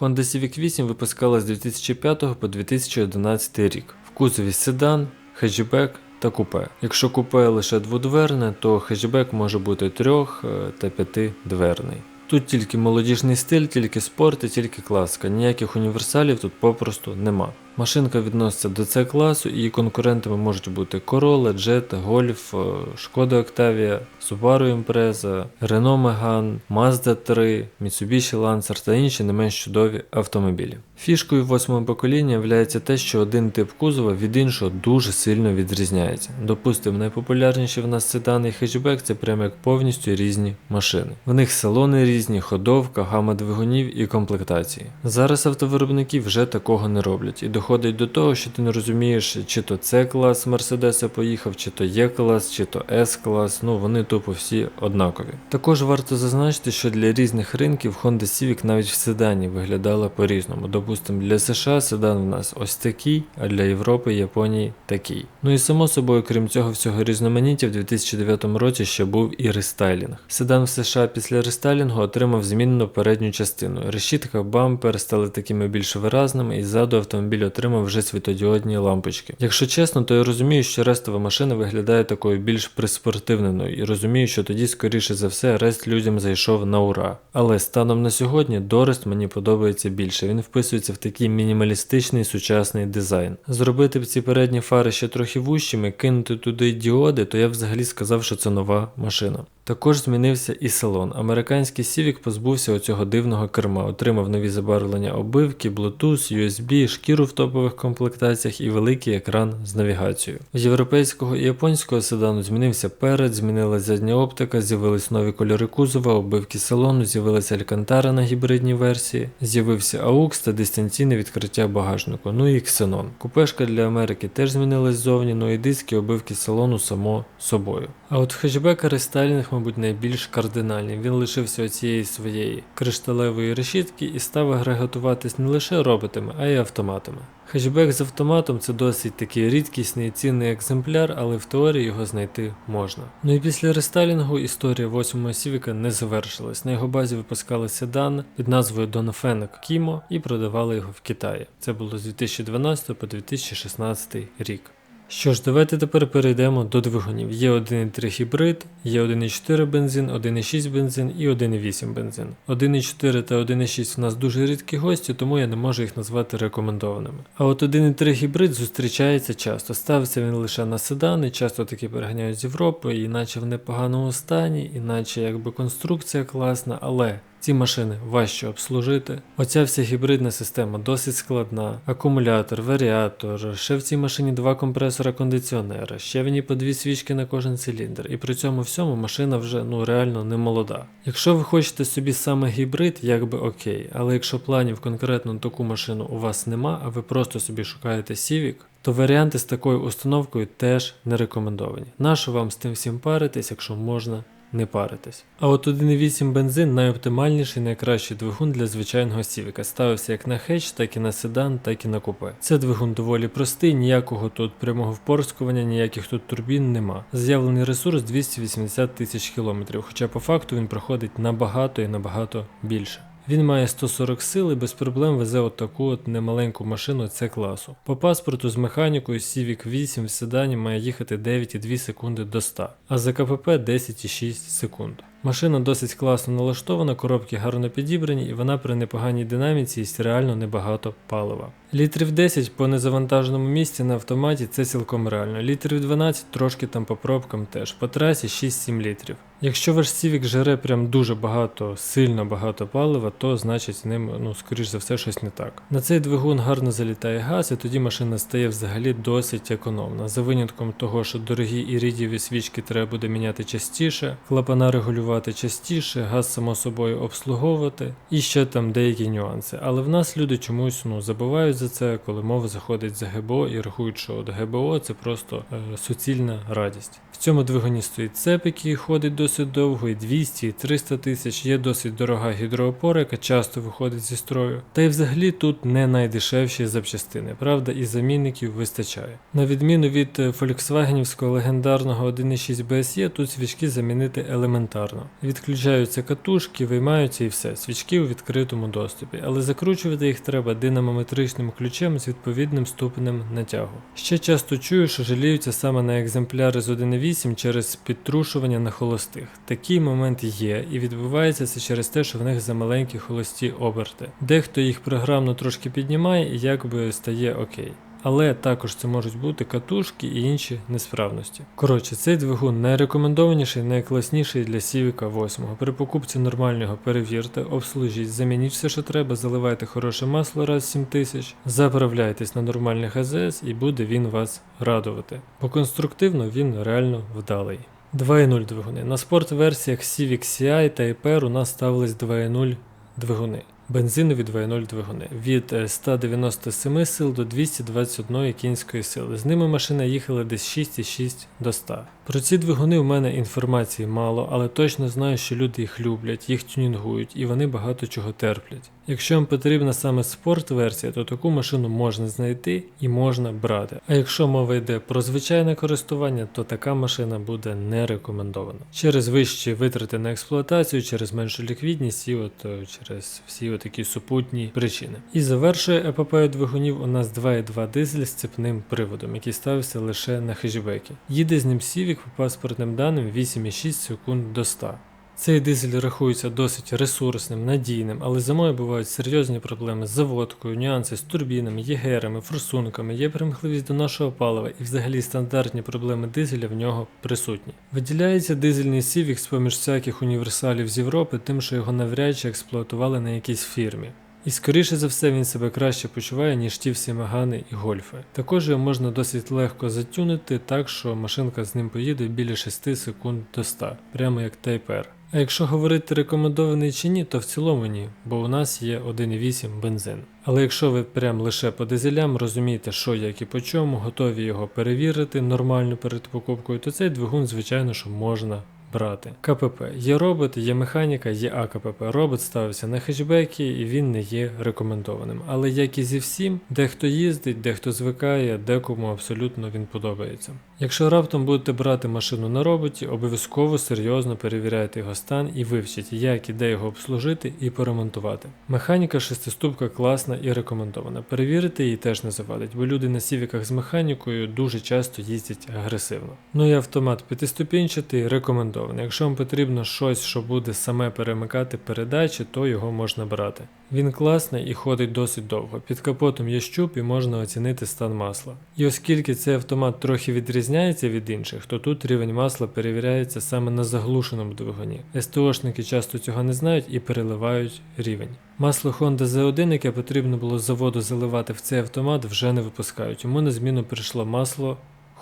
Honda Civic 8 випускалась з 2005 по 2011 рік. В кузові седан, хеджбек та купе. Якщо купе лише дводверне, то хеджбек може бути трьох е, та п'ятидверний. Тут тільки молодіжний стиль, тільки спорт і тільки класика. Ніяких універсалів тут попросту нема. Машинка відноситься до С класу, її конкурентами можуть бути Corolla, Jetta, Golf, е, Шкода Octavia, Subaru Impreza, Renault Megane, Mazda 3, Mitsubishi Lancer та інші не менш чудові автомобілі. Фішкою восьмого покоління є те, що один тип кузова від іншого дуже сильно відрізняється. Допустимо, найпопулярніші в нас седан і хетчбек це прямо як повністю різні машини. В них салони різні, ходовка, гама двигунів і комплектації. Зараз автовиробники вже такого не роблять і доходить до того, що ти не розумієш, чи то С клас Мерседеса поїхав, чи то Є клас, чи то С клас. Ну вони тупо всі однакові. Також варто зазначити, що для різних ринків Honda Civic навіть в седані виглядала по-різному. Допустимо, для США седан в нас ось такий, а для Європи Японії такий. Ну і само собою, крім цього всього різноманіття, в 2009 році ще був і рестайлінг. Седан в США після рестайлінгу отримав змінену передню частину. Решітка, бампер стали такими більш виразними, і ззаду автомобіль отримав вже світодіодні лампочки. Якщо чесно, то я розумію, що рестова машина виглядає такою більш приспортивненою і розумію, що тоді, скоріше за все, рест людям зайшов на ура. Але станом на сьогодні Дорест мені подобається більше. Він вписується в такий мінімалістичний сучасний дизайн. Зробити б ці передні фари ще трохи вущими, кинути туди діоди, то я взагалі сказав, що це нова машина. Також змінився і салон. Американський Civic позбувся оцього дивного керма, отримав нові забарвлення обивки, Bluetooth, USB, шкіру в топових комплектаціях і великий екран з навігацією. У європейського і японського седану змінився перед, змінилася задня оптика, з'явились нові кольори кузова, обивки салону, з'явилася алькантара на гібридній версії, з'явився AUX та дистанційне відкриття багажнику, ну і Xenon. Купешка для Америки теж змінилась ззовні, ну і диски обивки салону само собою. А от в хетчбека рестайлінг, мабуть, найбільш кардинальний. Він лишився оцієї своєї кришталевої решітки і став агрегатуватись не лише роботами, а й автоматами. Хетчбек з автоматом це досить такий рідкісний і цінний екземпляр, але в теорії його знайти можна. Ну і після рестайлінгу історія 8-го Сівіка не завершилась. На його базі випускали седан під назвою Dongfeng Kimo і продавали його в Китаї. Це було з 2012 по 2016 рік. Що ж, давайте тепер перейдемо до двигунів. Є 1.3 гібрид, є 1.4 бензин, 1.6 бензин і 1.8 бензин. 1.4 та 1.6 у нас дуже рідкі гості, тому я не можу їх назвати рекомендованими. А от 1.3 гібрид зустрічається часто. Ставиться він лише на седани, часто таки переганяють з Європи, іначе в непоганому стані, іначе якби конструкція класна, але ці машини важче обслужити. Оця вся гібридна система досить складна. Акумулятор, варіатор, ще в цій машині два компресора кондиціонера, ще в ній по дві свічки на кожен циліндр. І при цьому всьому машина вже ну реально не молода. Якщо ви хочете собі саме гібрид, якби окей, але якщо планів конкретно на таку машину у вас нема, а ви просто собі шукаєте Civic, то варіанти з такою установкою теж не рекомендовані. Нащо вам з тим всім паритись, якщо можна не паритись. А от 1.8 бензин найоптимальніший найкращий двигун для звичайного Сівіка. Ставився як на хеч, так і на седан, так і на купе. Це двигун доволі простий, ніякого тут прямого впорскування, ніяких тут турбін нема. З'явлений ресурс 280 тисяч кілометрів, хоча по факту він проходить набагато і набагато більше. Він має 140 сил і без проблем везе отаку от немаленьку машину Це класу. По паспорту з механікою Civic 8 в седані має їхати 9,2 секунди до 100, а за КПП 10,6 секунд. Машина досить класно налаштована, коробки гарно підібрані і вона при непоганій динаміці їсть реально небагато палива. Літрів 10 по незавантаженому місці на автоматі це цілком реально. Літрів 12 трошки там по пробкам теж. По трасі 6-7 літрів. Якщо ваш Civic жере прям дуже багато, сильно багато палива, то значить з ним, ну, скоріш за все, щось не так. На цей двигун гарно залітає газ, і тоді машина стає взагалі досить економна. За винятком того, що дорогі іридієві свічки треба буде міняти частіше, клапана регулювати частіше, газ само собою обслуговувати і ще там деякі нюанси. Але в нас люди чомусь ну, забувають за це, коли мова заходить за ГБО і рахують, що от ГБО це просто е, суцільна радість. В цьому двигуні стоїть цеп, який ходить досить довго, і 200, і 300 тисяч, є досить дорога гідроопора, яка часто виходить зі строю. Та й взагалі тут не найдешевші запчастини, правда, і замінників вистачає. На відміну від е, фольксвагенівського легендарного 1.6 BSE, тут свічки замінити елементарно. Відключаються катушки, виймаються і все. Свічки у відкритому доступі, але закручувати їх треба динамометричним ключем з відповідним ступенем натягу. Ще часто чую, що жаліються саме на екземпляри з 1.8 через підтрушування на холостих. Такий момент є, і відбувається це через те, що в них замаленькі холості оберти. Дехто їх програмно трошки піднімає і якби стає окей. Але також це можуть бути катушки і інші несправності. Коротше, цей двигун найрекомендованіший, найкласніший для Civic 8. При покупці нормального перевірте, обслужіть, замініть все, що треба, заливайте хороше масло раз 7 тисяч, заправляйтесь на нормальних АЗС і буде він вас радувати. Бо конструктивно він реально вдалий. 2.0 двигуни. На спорт-версіях Civic CI та EPR у нас ставились 2.0 двигуни. Бензинові 2.0 двигуни від е, 197 сил до 221 кінської сили. З ними машина їхала десь 6,6 до 100. Про ці двигуни у мене інформації мало, але точно знаю, що люди їх люблять, їх тюнінгують і вони багато чого терплять. Якщо вам потрібна саме спорт-версія, то таку машину можна знайти і можна брати. А якщо мова йде про звичайне користування, то така машина буде не рекомендована. Через вищі витрати на експлуатацію, через меншу ліквідність і от е, через всі такі супутні причини. І завершує епопею двигунів у нас 2.2 дизель з цепним приводом, який ставився лише на хеджбекі. Їде з ним Civic по паспортним даним 8,6 секунд до 100. Цей дизель рахується досить ресурсним, надійним, але зимою бувають серйозні проблеми з заводкою, нюанси з турбінами, єгерами, форсунками, є примхливість до нашого палива і взагалі стандартні проблеми дизеля в нього присутні. Виділяється дизельний Civic з поміж всяких універсалів з Європи, тим, що його навряд чи експлуатували на якійсь фірмі. І скоріше за все він себе краще почуває, ніж ті всі Мегани і гольфи. Також його можна досить легко затюнити так, що машинка з ним поїде біля 6 секунд до 100, прямо як Type R. А якщо говорити рекомендований чи ні, то в цілому ні, бо у нас є 1,8 бензин. Але якщо ви прям лише по дизелям розумієте, що як і по чому, готові його перевірити нормально перед покупкою, то цей двигун, звичайно, що можна брати. КПП. Є робот, є механіка, є АКПП. Робот ставився на хетчбекі і він не є рекомендованим. Але як і зі всім, дехто їздить, дехто звикає, декому абсолютно він подобається. Якщо раптом будете брати машину на роботі, обов'язково серйозно перевіряйте його стан і вивчіть, як і де його обслужити і поремонтувати. Механіка шестиступка класна і рекомендована. Перевірити її теж не завадить, бо люди на сівіках з механікою дуже часто їздять агресивно. Ну і автомат п'ятиступінчатий рекомендований. Якщо вам потрібно щось, що буде саме перемикати передачі, то його можна брати. Він класний і ходить досить довго. Під капотом є щуп і можна оцінити стан масла. І оскільки цей автомат трохи відрізняється від інших, то тут рівень масла перевіряється саме на заглушеному двигуні. СТОшники часто цього не знають і переливають рівень. Масло Honda Z1, яке потрібно було з заводу заливати в цей автомат, вже не випускають. Йому на зміну прийшло масло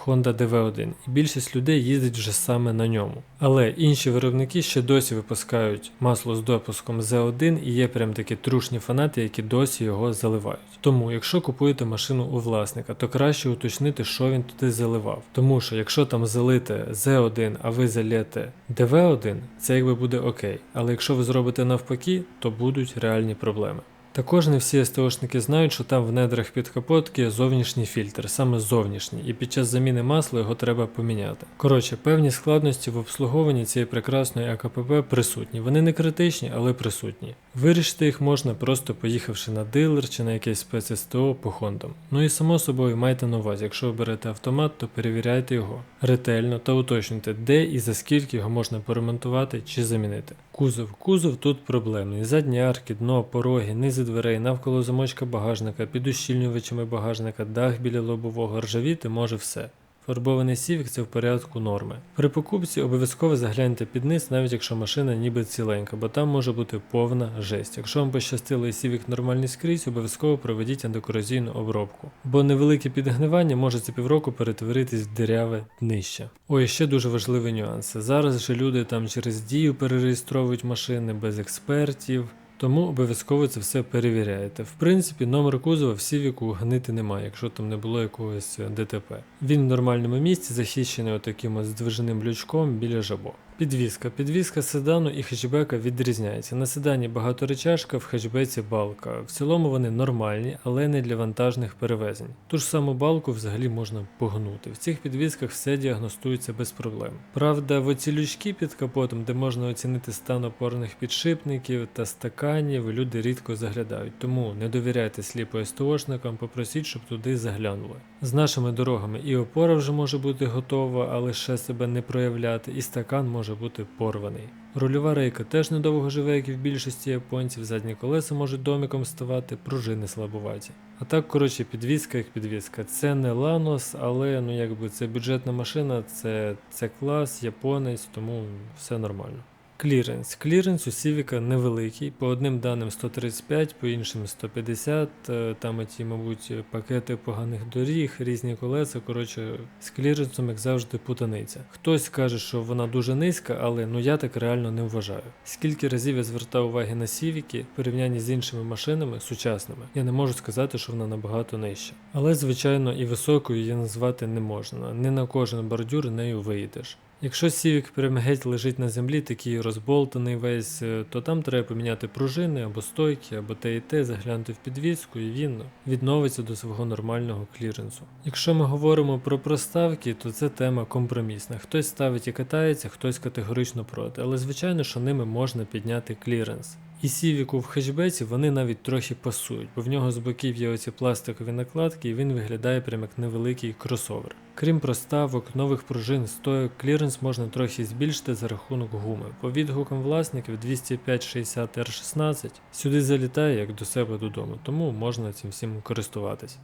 Honda DV1, і більшість людей їздить вже саме на ньому. Але інші виробники ще досі випускають масло з допуском Z1 і є прям такі трушні фанати, які досі його заливають. Тому, якщо купуєте машину у власника, то краще уточнити, що він туди заливав. Тому що якщо там залите Z1, а ви заліте DV1, це якби буде окей. Але якщо ви зробите навпаки, то будуть реальні проблеми. Також не всі СТОшники знають, що там в недрах під капотки є зовнішній фільтр, саме зовнішній, і під час заміни масла його треба поміняти. Коротше, певні складності в обслуговуванні цієї прекрасної АКПП присутні. Вони не критичні, але присутні. Вирішити їх можна просто поїхавши на дилер чи на якесь спец СТО по хондам. Ну і само собою майте на увазі, якщо ви берете автомат, то перевіряйте його ретельно та уточнюйте, де і за скільки його можна поремонтувати чи замінити. Кузов. Кузов тут проблемний. Задні арки, дно, пороги, низи дверей, навколо замочка багажника, під ущільнювачами багажника, дах біля лобового, ржавіти може все. Фарбований сівік це в порядку норми. При покупці обов'язково загляньте під низ, навіть якщо машина ніби ціленька, бо там може бути повна жесть. Якщо вам пощастило і сівік нормальний скрізь, обов'язково проведіть антикорозійну обробку. Бо невелике підгнивання може за півроку перетворитись в диряве днище. Ой, ще дуже важливий нюанс. Зараз же люди там через дію перереєстровують машини без експертів. Тому обов'язково це все перевіряєте. В принципі, номер кузова в Сівіку гнити немає, якщо там не було якогось ДТП. Він в нормальному місці захищений отаким от здвиженим лючком біля жабо. Підвізка. Підвізка седану і хетчбека відрізняється. На седані багаторечашка, в хетчбеці балка. В цілому вони нормальні, але не для вантажних перевезень. Ту ж саму балку взагалі можна погнути. В цих підвісках все діагностується без проблем. Правда, в оці лючки під капотом, де можна оцінити стан опорних підшипників та стаканів, люди рідко заглядають. Тому не довіряйте сліпо СТОшникам, попросіть, щоб туди заглянули. З нашими дорогами і опора вже може бути готова, але ще себе не проявляти, і стакан може бути порваний. Рульова рейка теж недовго живе, як і в більшості японців, задні колеса можуть доміком ставати, пружини слабуваті. А так, коротше, підвізка як підвізка. Це не Ланос, але ну якби це бюджетна машина, це, це клас, японець, тому все нормально. Кліренс. Кліренс у Сівіка невеликий, по одним даним 135, по іншим 150, е, там ті, мабуть, пакети поганих доріг, різні колеса. Коротше, з кліренсом, як завжди, путаниця. Хтось каже, що вона дуже низька, але ну я так реально не вважаю. Скільки разів я звертав уваги на Сівіки в порівнянні з іншими машинами сучасними, я не можу сказати, що вона набагато нижча. Але, звичайно, і високою її назвати не можна. Не на кожен бордюр нею виїдеш. Якщо сівік прям геть лежить на землі, такий розболтаний весь, е, то там треба поміняти пружини або стойки, або те і те, заглянути в підвіску, і він відновиться до свого нормального кліренсу. Якщо ми говоримо про проставки, то це тема компромісна. Хтось ставить і катається, хтось категорично проти, але звичайно, що ними можна підняти кліренс. І сівіку в хетчбеці вони навіть трохи пасують, бо в нього з боків є оці пластикові накладки, і він виглядає прям як невеликий кросовер. Крім проставок, нових пружин, стоїк, кліренс можна трохи збільшити за рахунок гуми. По відгукам власників 205-60 R16 сюди залітає як до себе додому, тому можна цим всім користуватись.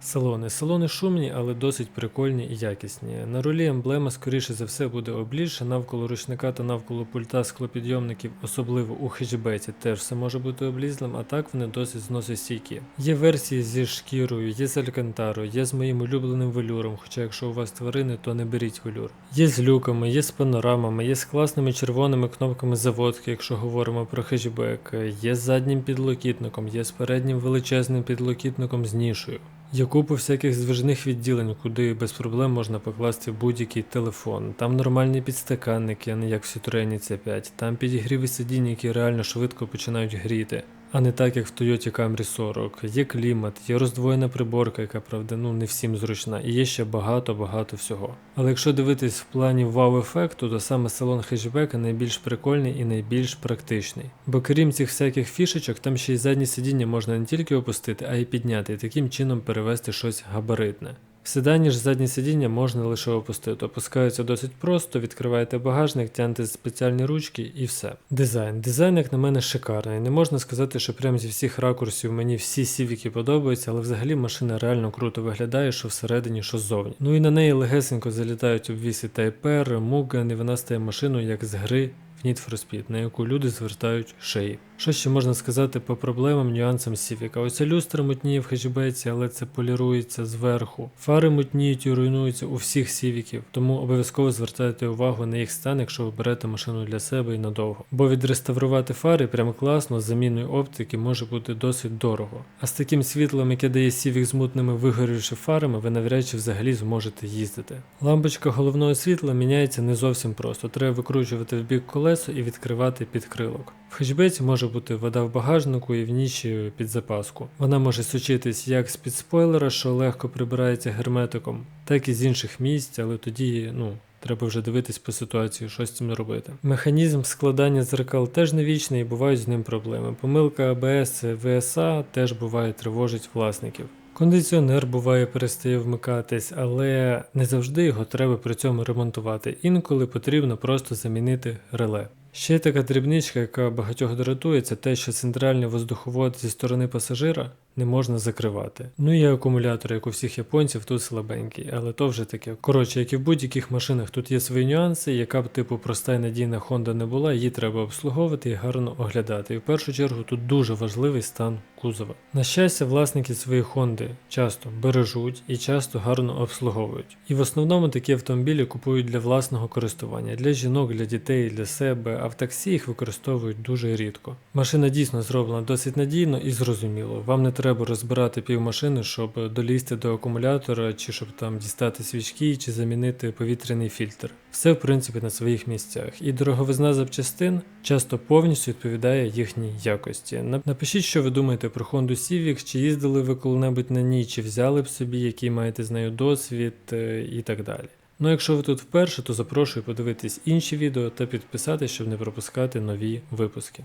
Салони. Салони шумні, але досить прикольні і якісні. На рулі емблема, скоріше за все, буде облізша, навколо ручника та навколо пульта склопідйомників, особливо у хетчбеці, теж все може бути облізлим, а так вони досить зносостійкі. Є версії зі шкірою, є з алькантарою, є з моїм улюбленим велюром, хоча якщо у вас тварини, то не беріть велюр. Є з люками, є з панорамами, є з класними червоними кнопками заводки, якщо говоримо про хетчбек, є з заднім підлокітником, є з переднім величезним підлокітником з нішою. Є купу всяких звижних відділень, куди без проблем можна покласти будь-який телефон. Там нормальні підстаканники, а не як в Citroen C5. Там підігріви сидінь, які реально швидко починають гріти. А не так, як в Toyota Camry 40. Є клімат, є роздвоєна приборка, яка правда ну не всім зручна, і є ще багато-багато всього. Але якщо дивитись в плані вау-ефекту, то саме салон хетчбека найбільш прикольний і найбільш практичний. Бо крім цих всяких фішечок, там ще й заднє сидіння можна не тільки опустити, а й підняти, і таким чином перевести щось габаритне. В ж заднє сидіння можна лише опустити. Опускається досить просто, відкриваєте багажник, тянете спеціальні ручки і все. Дизайн. Дизайн, як на мене, шикарний. Не можна сказати, що прямо зі всіх ракурсів мені всі сівіки подобаються, але взагалі машина реально круто виглядає, що всередині, що ззовні. Ну і на неї легесенько залітають обвіси Type R, Mugen, і вона стає машиною як з гри в Need for Speed, на яку люди звертають шиї. Що ще можна сказати по проблемам, нюансам Сівіка? Оця люстра мутніє в хетчбеці, але це полірується зверху. Фари мутніють і руйнуються у всіх сівіків, тому обов'язково звертайте увагу на їх стан, якщо ви берете машину для себе і надовго. Бо відреставрувати фари прямо класно з заміною оптики може бути досить дорого. А з таким світлом, яке дає сівік з мутними вигорівши фарами, ви навряд чи взагалі зможете їздити. Лампочка головного світла міняється не зовсім просто. Треба викручувати в бік колесо і відкривати підкрилок. В хетчбеці може бути вода в багажнику і в ніші під запаску. Вона може сучитись як з-під спойлера, що легко прибирається герметиком, так і з інших місць, але тоді, ну. Треба вже дивитись по ситуації, що з цим робити. Механізм складання дзеркал теж не вічний і бувають з ним проблеми. Помилка АБС ВСА теж буває тривожить власників. Кондиціонер буває перестає вмикатись, але не завжди його треба при цьому ремонтувати. Інколи потрібно просто замінити реле. Ще така дрібничка, яка багатьох дратує, це те, що центральний воздуховод зі сторони пасажира не можна закривати. Ну і акумулятор, як у всіх японців, тут слабенький, але то вже таке. Коротше, як і в будь-яких машинах, тут є свої нюанси, яка б типу проста і надійна Honda не була, її треба обслуговувати і гарно оглядати. І в першу чергу тут дуже важливий стан кузова. На щастя, власники своєї Honda часто бережуть і часто гарно обслуговують. І в основному такі автомобілі купують для власного користування, для жінок, для дітей, для себе, а в таксі їх використовують дуже рідко. Машина дійсно зроблена досить надійно і зрозуміло. Вам не треба треба розбирати півмашини, щоб долізти до акумулятора, чи щоб там дістати свічки, чи замінити повітряний фільтр. Все в принципі на своїх місцях. І дороговизна запчастин часто повністю відповідає їхній якості. Напишіть, що ви думаєте про Honda Civic, чи їздили ви коли-небудь на ній, чи взяли б собі, який маєте з нею досвід е, і так далі. Ну, якщо ви тут вперше, то запрошую подивитись інші відео та підписатись, щоб не пропускати нові випуски.